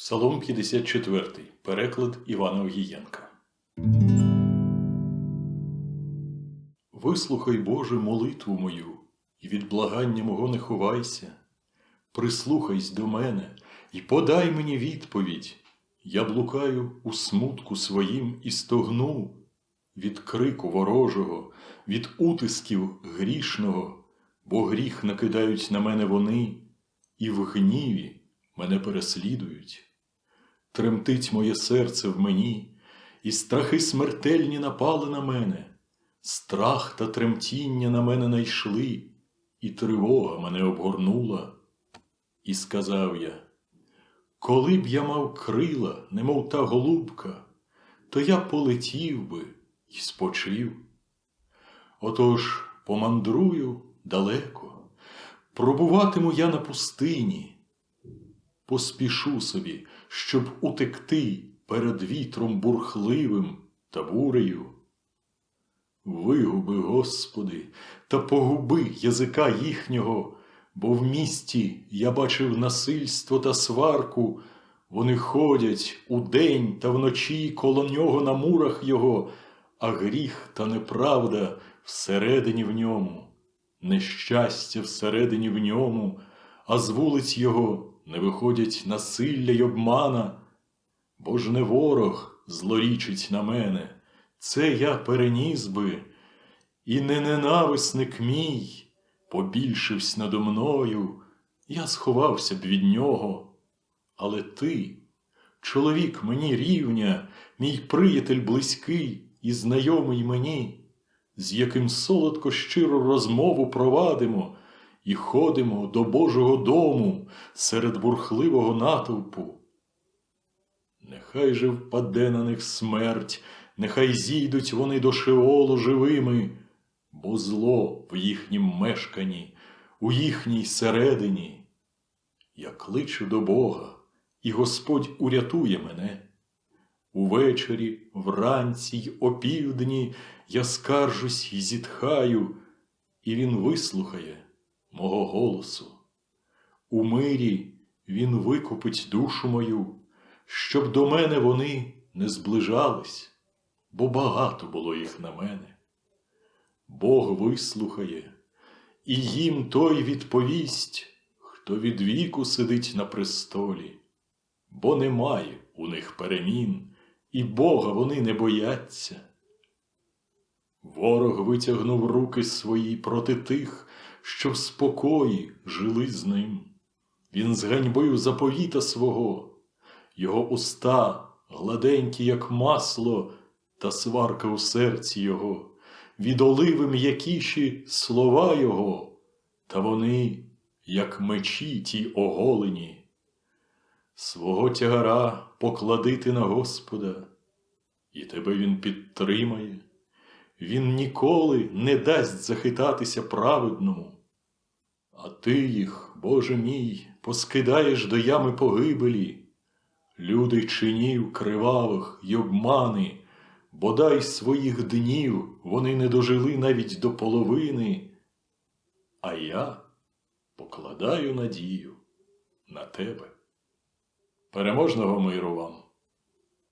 Псалом 54, переклад Івана Огієнка. Вислухай, Боже, молитву мою, і від благання мого не ховайся. Прислухайся до мене і подай мені відповідь. Я блукаю у смутку своїм і стогну від крику ворожого, від утисків грішного, бо гріх накидають на мене вони, і в гніві мене переслідують. Тремтить моє серце в мені, і страхи смертельні напали на мене. Страх та тремтіння на мене найшли, і тривога мене обгорнула. І сказав я, коли б я мав крила, немов та голубка, то я полетів би і спочив. Отож помандрую далеко, пробуватиму я на пустині, поспішу собі, щоб утекти перед вітром бурхливим та бурею. Вигуби, Господи, та погуби язика їхнього, бо в місті я бачив насильство та сварку. Вони ходять удень та вночі коло нього на мурах його, а гріх та неправда всередині в ньому, нещастя всередині в ньому, а з вулиць його не виходять насилля й обмана. Бо ж не ворог злорічить на мене, це я переніс би, і не ненависник мій побільшивсь надо мною, я сховався б від нього. Але ти, чоловік мені рівня, мій приятель близький і знайомий мені, з яким солодко щиру розмову провадимо і ходимо до Божого дому серед бурхливого натовпу. Нехай же впаде на них смерть, нехай зійдуть вони до Шеолу живими, бо зло в їхнім мешканні, у їхній середині. Я кличу до Бога, і Господь урятує мене. Увечері, вранці й опівдні я скаржусь і зітхаю, і Він вислухає мого голосу. У мирі Він викупить душу мою, щоб до мене вони не зближались, бо багато було їх на мене. Бог вислухає, і їм той відповість, хто від віку сидить на престолі, бо немає у них перемін, і Бога вони не бояться. Ворог витягнув руки свої проти тих, що в спокої жили з ним. Він зганьбив заповіта свого, його уста гладенькі, як масло, та сварка у серці його, від оливи м'якіші слова його, та вони, як мечі ті оголені. Свого тягара поклади ти на Господа, і тебе він підтримає. Він ніколи не дасть захитатися праведному. А ти їх, Боже мій, поскидаєш до ями погибелі, люди чинів кривавих й обмани, бодай своїх днів вони не дожили навіть до половини, а я покладаю надію на тебе. Переможного миру вам!